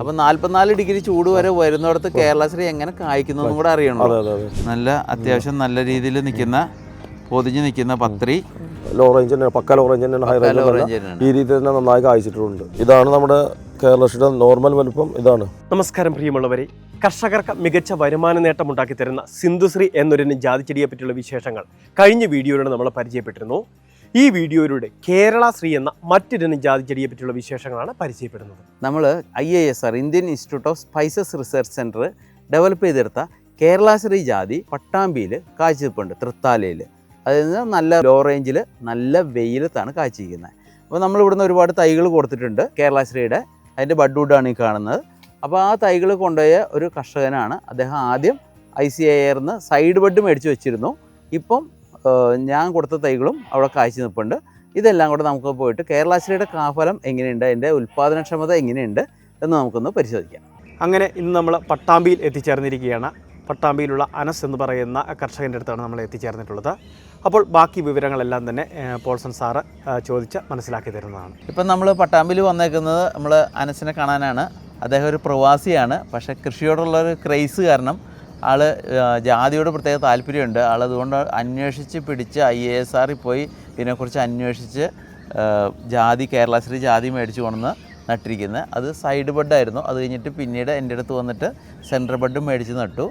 അപ്പൊ നാല്പത്തിനാല് ഡിഗ്രി ചൂട് വരെ വരുന്നിടത്ത് കേരളശ്രീ എങ്ങനെ കായ്ക്കുന്നു കൂടെ അറിയണം അതെ അതെ അതെ. നല്ല അത്യാവശ്യം നല്ല രീതിയിൽ നിൽക്കുന്ന പൊതിഞ്ഞ് നിൽക്കുന്ന പത്രി. ലോ റേഞ്ച് തന്നെയാണ് പക്ക ലോ റേഞ്ച് തന്നെയാണ്. High range. ഈ രീതിയിൽ തന്നെ നന്നായി കായ്ച്ചിട്ടുണ്ട്. ഇതാണ് നമ്മുടെ കേരളശ്രീയുടെ നോർമൽ വലുപ്പം ഇതാണ്. നമസ്കാരം പ്രിയമുള്ളവരെ. കർഷകർക്ക് മികച്ച വരുമാന നേട്ടമുണ്ടാക്കി തരുന്ന സിന്ധുശ്രീ എന്നൊരു ജാതിച്ചെടിയെ പറ്റിയുള്ള വിശേഷങ്ങൾ കഴിഞ്ഞ വീഡിയോയിലൂടെ നമ്മൾ പരിചയപ്പെട്ടിരുന്നു. ഈ വീഡിയോയിലൂടെ കേരള ശ്രീ എന്ന മറ്റൊരു ജാതി ചെടിയെ പറ്റിയുള്ള വിശേഷങ്ങളാണ് പരിചയപ്പെടുന്നത്. നമ്മൾ I A S R Indian Institute of Spices Research Centre develop ചെയ്തെടുത്ത കേരളാശ്രീ ജാതി പട്ടാമ്പിയിൽ കാഴ്ചവെപ്പുണ്ട് തൃത്താലയിൽ അതായത് നല്ല ലോ റേഞ്ചിൽ നല്ല വെയിലത്താണ് കാഴ്ചയിരിക്കുന്നത് അപ്പോൾ നമ്മൾ ഇവിടുന്ന് ഒരുപാട് തൈകൾ കൊടുത്തിട്ടുണ്ട് കേരളാശ്രീയുടെ അതിന്റെ ബഡ്വുഡാണ് ഈ കാണുന്നത്. അപ്പോൾ ആ തൈകൾ കൊണ്ടുപോയ ഒരു കർഷകനാണ് അദ്ദേഹം ആദ്യം ഐ സി ഐ ആർന്ന് സൈഡ് ബഡ് മേടിച്ച് വെച്ചിരുന്നു. ഇപ്പം ഞാൻ കൊടുത്ത തൈകളും അവിടെ കാഴ്ച നിൽപ്പുണ്ട് ഇതെല്ലാം കൂടെ നമുക്ക് പോയിട്ട് കേരളാശ്രീയുടെ കാഫലം എങ്ങനെയുണ്ട്? അതിന്റെ ഉൽപ്പാദനക്ഷമത എങ്ങനെയുണ്ട്? എന്ന് നമുക്കൊന്ന് പരിശോധിക്കാം. അങ്ങനെ ഇന്ന് നമ്മൾ പട്ടാമ്പിയിൽ എത്തിച്ചേർന്നിരിക്കുകയാണ്. പട്ടാമ്പിയിലുള്ള അനസ് എന്ന് പറയുന്ന കർഷകന്റെ അടുത്താണ് നമ്മൾ എത്തിച്ചേർന്നിട്ടുള്ളത്. അപ്പോൾ ബാക്കി വിവരങ്ങളെല്ലാം തന്നെ പോൾസൺ സാറ് ചോദിച്ച് മനസ്സിലാക്കി തരുന്നതാണ്. ഇപ്പം നമ്മൾ പട്ടാമ്പിൽ വന്നേക്കുന്നത് നമ്മൾ അനസിനെ കാണാനാണ്. അദ്ദേഹം ഒരു പ്രവാസിയാണ്. പക്ഷേ കൃഷിയോടുള്ള ഒരു ക്രൈസ് കാരണം ആൾ ജാതിയോട് പ്രത്യേക താല്പര്യമുണ്ട്. ആൾ അതുകൊണ്ട് അന്വേഷിച്ച് പിടിച്ച് ഐ എ എസ് ആറിൽ പോയി ഇതിനെക്കുറിച്ച് അന്വേഷിച്ച് ജാതി കേരളശ്രീ ജാതി മേടിച്ചു കൊണ്ടുവന്ന് നട്ടിരിക്കുന്നത്. അത് സൈഡ് ബെഡായിരുന്നു. അത് കഴിഞ്ഞിട്ട് പിന്നീട് എന്റെ അടുത്ത് വന്നിട്ട് സെന്റർ ബെഡ് മേടിച്ച് നട്ടു.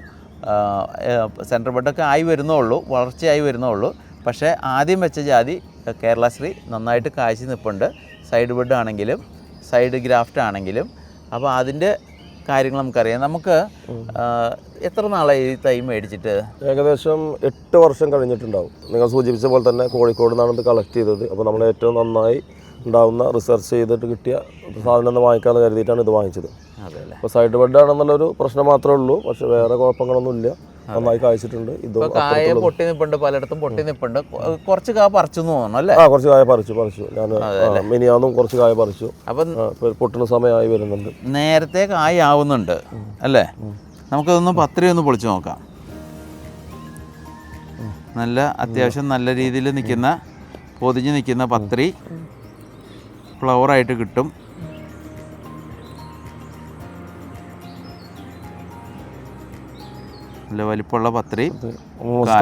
സെന്റർ ബെഡൊക്കെ ആയി വരുന്നുള്ളൂ വളർച്ചയായി വരുന്നുള്ളൂ പക്ഷേ ആദ്യം വെച്ച ജാതി കേരളശ്രീ നന്നായിട്ട് കാഴ്ച നിൽപ്പുണ്ട് സൈഡ് ബെഡ് ആണെങ്കിലും സൈഡ് ഗ്രാഫ്റ്റ് ആണെങ്കിലും അപ്പോൾ അതിന്റെ കാര്യങ്ങൾ നമുക്കറിയാം. നമുക്ക് എത്ര നാളായി ഈ തൈ മേടിച്ചിട്ട്? ഏകദേശം എട്ട് വർഷം കഴിഞ്ഞിട്ടുണ്ടാവും. നിങ്ങൾ സൂചിപ്പിച്ച പോലെ തന്നെ കോഴിക്കോട് നിന്നാണ് ഇത് കളക്ട് ചെയ്തത്. അപ്പോൾ നമ്മൾ ഏറ്റവും നന്നായി ഉണ്ടാവുന്ന റിസർച്ച് ചെയ്തിട്ട് കിട്ടിയ സാധനം ഒന്ന് വാങ്ങിക്കാമെന്ന് കരുതിയിട്ടാണ് ഇത് വാങ്ങിച്ചത്. അപ്പോൾ സൈഡ് ബെഡ് ആണെന്നുള്ളൊരു പ്രശ്നം മാത്രമേ ഉള്ളൂ. പക്ഷേ വേറെ കുഴപ്പങ്ങളൊന്നും ഇല്ല നന്നായി കായ്ച്ചിട്ടുണ്ട്. ഇത് കായ പൊട്ടി നിപ്പുണ്ട് പലയിടത്തും പൊട്ടി നിപ്പുണ്ട്. കുറച്ച് കായ പറിച്ചു തോന്നുന്നു അല്ലേ? ആ കുറച്ച് കായ പറിച്ചു പറിച്ചു. ഞാൻ മിനിയാന്നും കുറച്ച് കായ പറിച്ചു. അപ്പം പൊട്ടുന്ന സമയമായി വരുന്നുണ്ട്. നേരത്തെ കായ ആവുന്നുണ്ട് അല്ലേ? നമുക്കതൊന്ന് പത്രി ഒന്ന് പൊളിച്ചു നോക്കാം. നല്ല അത്യാവശ്യം നല്ല രീതിയിൽ നിൽക്കുന്ന പൊതിഞ്ഞ് നിൽക്കുന്ന പത്രി ഫ്ലവറായിട്ട് കിട്ടും. നല്ല വലിപ്പമുള്ള പത്രി.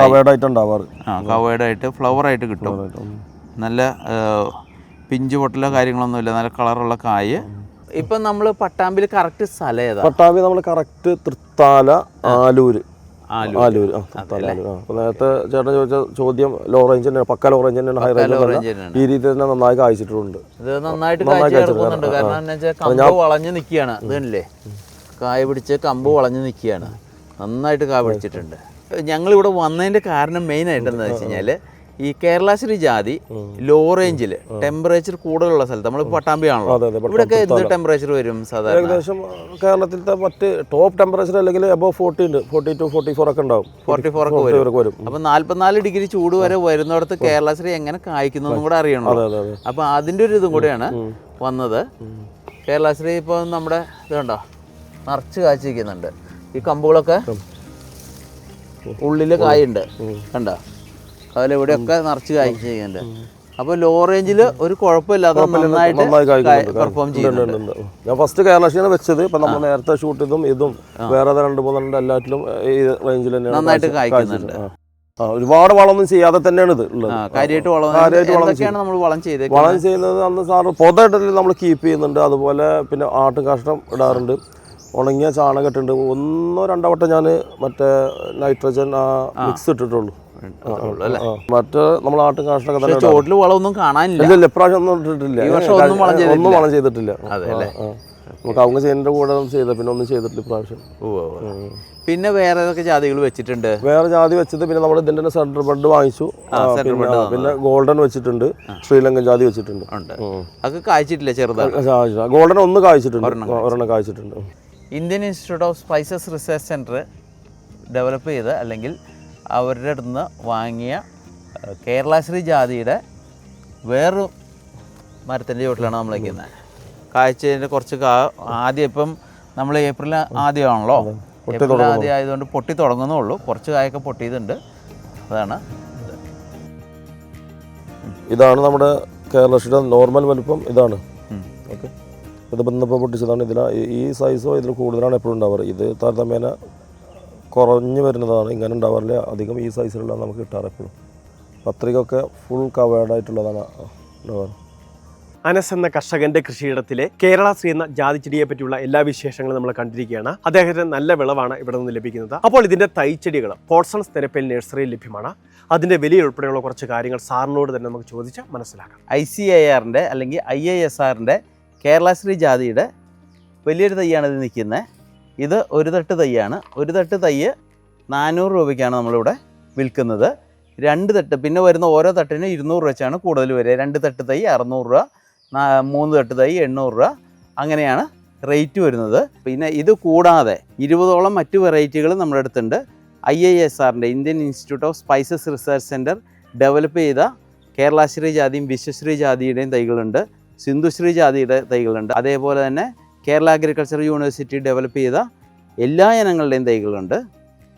കവേഡ് ആയിട്ട് ഉണ്ടാവാറ് ആ കവേഡായിട്ട് ഫ്ലവറായിട്ട് കിട്ടും. നല്ല പിഞ്ച് പൊട്ടലോ കാര്യങ്ങളൊന്നുമില്ല. നല്ല കളറുള്ള കായ്. ഇപ്പൊ നമ്മൾ പട്ടാമ്പിൽ കറക്റ്റ് സ്ഥലം ഏതാ? പട്ടാമ്പി നമ്മൾ കറക്റ്റ് തൃത്താല ആലൂര്. ആലൂര്. നേരത്തെ ചേട്ടൻ ചോദിച്ച ചോദ്യം ലോ റേഞ്ച് തന്നെയാണ്. പക്ക ലോ റേഞ്ച് തന്നെയാണ് ഹൈ റേഞ്ച്. ഈ രീതിയിൽ തന്നെ നന്നായി കായ്ച്ചിട്ടുണ്ട്. ഇത് നന്നായിട്ട് കാരണം വളഞ്ഞു നിൽക്കുകയാണ് ഇതല്ലേ? കായ പിടിച്ച് കമ്പ് വളഞ്ഞു നിൽക്കുകയാണ് നന്നായിട്ട് കായ പിടിച്ചിട്ടുണ്ട്. ഞങ്ങളിവിടെ വന്നതിന്റെ കാരണം മെയിൻ ആയിട്ട് എന്താ വെച്ച് കഴിഞ്ഞാൽ ഈ കേരളാശ്രീ ജാതി ലോ റേഞ്ചിൽ ടെമ്പറേച്ചർ കൂടുതലുള്ള സ്ഥലത്ത് നമ്മൾ പട്ടാമ്പിയാണല്ലോ ഇവിടെയൊക്കെ എന്ത് ടെമ്പറേച്ചർ വരും സാധാരണ? ഏകദേശം കേരളത്തിലത്തെ മറ്റ് ടോപ്പ് ടെമ്പറേച്ചർ അല്ലെങ്കിൽ എബോ ഫോർട്ടി ഉണ്ട്. ഫോർട്ടി ടു ഫോർട്ടി ഫോർ ഒക്കെ ഉണ്ടാവും. ഫോർട്ടി ഫോർ ഒക്കെ വരും. അപ്പം നാല്പത്തിനാല് ഡിഗ്രി ചൂട് വരെ വരുന്നിടത്ത് കേരളശ്രീ എങ്ങനെ കായ്ക്കുന്നു കൂടെ അറിയണം അപ്പം അതിന്റെ ഒരു ഇതും കൂടെയാണ് വന്നത്. കേരളശ്രീ ഇപ്പം നമ്മുടെ ഇതുണ്ടോ? നിറച്ച് കാഴ്ചവെക്കുന്നുണ്ട് ഈ കമ്പുകളൊക്കെ ഉള്ളിൽ കായുണ്ട്. കണ്ടോ? അതിലെവിടെയൊക്കെ നിറച്ച് കായ്ച്ചു ചെയ്യുന്നുണ്ട്. അപ്പൊ ലോ റേഞ്ചിൽ ഒരു കുഴപ്പമില്ലാതെ നന്നായിട്ട് നന്നായി പെർഫോം ചെയ്യുന്നുണ്ട്. ഞാൻ ഫസ്റ്റ് കേരളശ്രീയാണ് വെച്ചത്. ഇപ്പൊ നമ്മൾ നേരത്തെ ഷൂട്ട് ഇതും ഇതും വേറെ രണ്ട് മൂന്നെണ്ണം എല്ലാറ്റിലും ഈ റേഞ്ചിൽ തന്നെയാണ് നന്നായിട്ട് കായ്ക്കുന്നുണ്ട്. ഒരുപാട് വളമൊന്നും ചെയ്യാതെ തന്നെയാണ് ഇത് ഉള്ളത്. കാര്യമായിട്ട് വളം വളം ചെയ്യുന്നത് അന്ന് സാറ് പൊതയിടൽ നമ്മൾ കീപ്പ് ചെയ്യുന്നുണ്ട്. അതുപോലെ പിന്നെ ആട്ടും കഷ്ടം ഇടാറുണ്ട്. ഉണങ്ങിയ ചാണകം ഒന്നോ രണ്ടോ വട്ടം ഞാൻ മറ്റേ നൈട്രജൻ ആ മിക്സ് ഇട്ടിട്ടുള്ളൂ. മറ്റേ നമ്മൾ ആട്ടും കാഷ്ടൊക്കെ തന്നെ ചോട്ടിൽ വളമൊന്നും കാണാനില്ല. ഇപ്രാവശ്യം ഒന്നും ഇട്ടിട്ടില്ല. ഒന്നും വളം ചെയ്തിട്ടില്ല. നമുക്ക് അവങ്ങ ചെയ്യുന്നതിന്റെ കൂടെ ചെയ്ത പിന്നെ ഒന്നും ചെയ്തിട്ടില്ല ഇപ്രാവശ്യം. പിന്നെ വേറെ ഏതൊക്കെ ജാതികൾ വെച്ചിട്ടുണ്ട്? വേറെ ജാതി വെച്ചത് പിന്നെ നമ്മൾ ഇതിന്റെ സെൻട്രൽ ബഡ് വാങ്ങിച്ചു. പിന്നെ ഗോൾഡൻ വെച്ചിട്ടുണ്ട്. ശ്രീലങ്കൻ ജാതി വെച്ചിട്ടുണ്ട്. അതൊക്കെ കായ്ച്ചിട്ടില്ല ചെറുതാണ്? ഗോൾഡൻ ഒന്ന് കായ്ച്ചിട്ടുണ്ട്. ഒരെണ്ണം കായ്ച്ചിട്ടുണ്ട്. Indian Institute of Spices Research Centre develop ചെയ്ത് അല്ലെങ്കിൽ അവരുടെ അടുത്ത് വാങ്ങിയ കേരളശ്രീ ജാതിയുടെ വേറൊരു മരത്തിന്റെ ചോട്ടിലാണ് നമ്മൾ വയ്ക്കുന്നത് കാഴ്ചേന്റെ കുറച്ച് കാ ആദ്യം ഇപ്പം നമ്മൾ ഏപ്രിൽ ആദ്യമാണല്ലോ. ഏപ്രിൽ ആദ്യം ആയതുകൊണ്ട് പൊട്ടി തുടങ്ങുന്നുള്ളൂ. കുറച്ച് കായൊക്കെ പൊട്ടിയതുണ്ട് അതാണ് ഇതാണ് നമ്മുടെ കേരളശ്രീയുടെ നോർമൽ വലുപ്പം. ഇതാണ്. ഓക്കെ. ഇത് ബന്ധപ്പെട്ട് പൊട്ടിച്ചതാണ് ഇതിൽ ഈ സൈസോ ഇതിൽ കൂടുതലാണ് എപ്പോഴും ഉണ്ടാവാറ്. ഇത് താരതമ്യേന കുറഞ്ഞു വരുന്നതാണ്. ഇങ്ങനെ ഉണ്ടാവാറില്ല. അധികം ഈ സൈസിലുള്ള നമുക്ക് കിട്ടാറ് എപ്പോഴും. പത്രികയൊക്കെ ഫുൾ കവേർഡായിട്ടുള്ളതാണ് ഉണ്ടാവാറ്. അനസ് എന്ന കർഷകന്റെ കൃഷിയിടത്തിലെ കേരള ശ്രീ എന്ന ജാതി ചെടിയെ പറ്റിയുള്ള എല്ലാ വിശേഷങ്ങളും നമ്മൾ കണ്ടിരിക്കുകയാണ്. അദ്ദേഹത്തിന് നല്ല വിളവാണ് ഇവിടെ നിന്ന് ലഭിക്കുന്നത്. അപ്പോൾ ഇതിന്റെ തൈച്ചെടികൾ പോട്സൺസ് തെരപ്പയിൽ നഴ്സറിയിൽ ലഭ്യമാണ്. അതിന്റെ വില ഉൾപ്പെടെയുള്ള കുറച്ച് കാര്യങ്ങൾ സാറിനോട് തന്നെ നമുക്ക് ചോദിച്ച് മനസ്സിലാക്കാം. ഐ സി ഐ ആറിന്റെ അല്ലെങ്കിൽ ഐ എ എസ് ആറിന്റെ കേരളശ്രീ ജാതിയുടെ വലിയൊരു തൈയാണ് ഇത് നിൽക്കുന്നത്. ഇത് ഒരു തട്ട് തൈയാണ് ഒരു തട്ട് തൈ നാനൂറ് രൂപയ്ക്കാണ് നമ്മളിവിടെ വിൽക്കുന്നത്. രണ്ട് തട്ട് പിന്നെ വരുന്ന ഓരോ തട്ടിനും ഇരുന്നൂറ് രൂപ വെച്ചാണ് കൂടുതൽ വരിക. രണ്ട് തട്ട് തൈ അറുന്നൂറ് രൂപ മൂന്ന് തട്ട് തൈ എണ്ണൂറ് രൂപ അങ്ങനെയാണ് റേറ്റ് വരുന്നത്. പിന്നെ ഇത് കൂടാതെ ഇരുപതോളം മറ്റു വെറൈറ്റികൾ നമ്മുടെ അടുത്തുണ്ട്. ഐ ഐ എസ് ആറിന്റെ Indian Institute of Spices Research Centre develop ചെയ്ത കേരളാശ്രീ ജാതിയും വിശ്വശ്രീ ജാതിയുടെയും തൈകളുണ്ട്. സിന്ധുശ്രീ ജാതിയുടെ തൈകളുണ്ട്. അതേപോലെ തന്നെ കേരള അഗ്രികൾച്ചർ യൂണിവേഴ്സിറ്റി ഡെവലപ്പ് ചെയ്ത എല്ലാ ഇനങ്ങളുടെയും തൈകളുണ്ട്.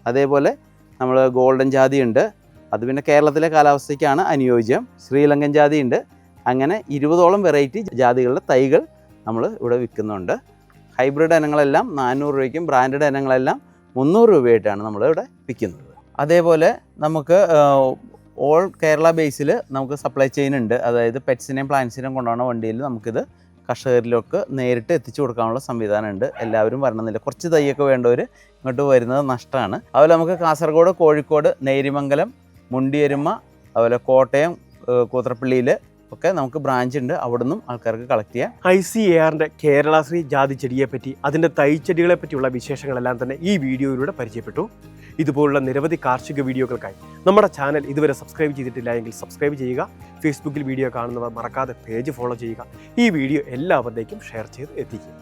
അതേപോലെ നമ്മൾ ഗോൾഡൻ ജാതിയുണ്ട്. അത് പിന്നെ കേരളത്തിലെ കാലാവസ്ഥയ്ക്കാണ് അനുയോജ്യം. ശ്രീലങ്കൻ ജാതിയുണ്ട്. അങ്ങനെ ഇരുപതോളം വെറൈറ്റി ജാതികളുടെ തൈകൾ നമ്മൾ ഇവിടെ വിൽക്കുന്നുണ്ട്. ഹൈബ്രിഡ് ഇനങ്ങളെല്ലാം നാനൂറ് രൂപയ്ക്കും ബ്രാൻഡഡ് ഇനങ്ങളെല്ലാം മുന്നൂറ് രൂപയായിട്ടാണ് നമ്മളിവിടെ വിൽക്കുന്നത്. അതേപോലെ നമുക്ക് ഓൾ കേരള ബേസിൽ നമുക്ക് സപ്ലൈ ചെയിൻ ഉണ്ട്. അതായത് പെറ്റ്സിനെയും പ്ലാന്റ്സിനെയും കൊണ്ടുപോകുന്ന വണ്ടിയിൽ നമുക്കിത് കർഷകരിലൊക്കെ നേരിട്ട് എത്തിച്ചു കൊടുക്കാനുള്ള സംവിധാനം ഉണ്ട് എല്ലാവരും വരണമെന്നില്ല. കുറച്ച് തൈയൊക്കെ വേണ്ടവർ ഇങ്ങോട്ട് വരുന്നത് നഷ്ടമാണ്. അതുപോലെ നമുക്ക് കാസർഗോഡ് കോഴിക്കോട് നേരിമംഗലം മുണ്ടിയരുമ അതുപോലെ കോട്ടയം കൂത്രപ്പള്ളിയിൽ ഒക്കെ നമുക്ക് ബ്രാഞ്ച് ഉണ്ട്. അവിടെ നിന്നും ആൾക്കാർക്ക് കളക്ട് ചെയ്യാം. ഐ സി എ ആറിന്റെ കേരളശ്രീ ജാതി ചെടിയെ പറ്റി അതിന്റെ തൈച്ചെടികളെ പറ്റിയുള്ള വിശേഷങ്ങളെല്ലാം തന്നെ ഈ വീഡിയോയിലൂടെ പരിചയപ്പെട്ടു. ഇതുപോലുള്ള നിരവധി കാർഷിക വീഡിയോകൾക്കായി നമ്മുടെ ചാനൽ ഇതുവരെ സബ്സ്ക്രൈബ് ചെയ്തിട്ടില്ല എങ്കിൽ സബ്സ്ക്രൈബ് ചെയ്യുക ഫേസ്ബുക്കിൽ വീഡിയോ കാണുന്നവർ മറക്കാതെ പേജ് ഫോളോ ചെയ്യുക ഈ വീഡിയോ എല്ലാവരിലേക്കും ഷെയർ ചെയ്ത് എത്തിക്കുക.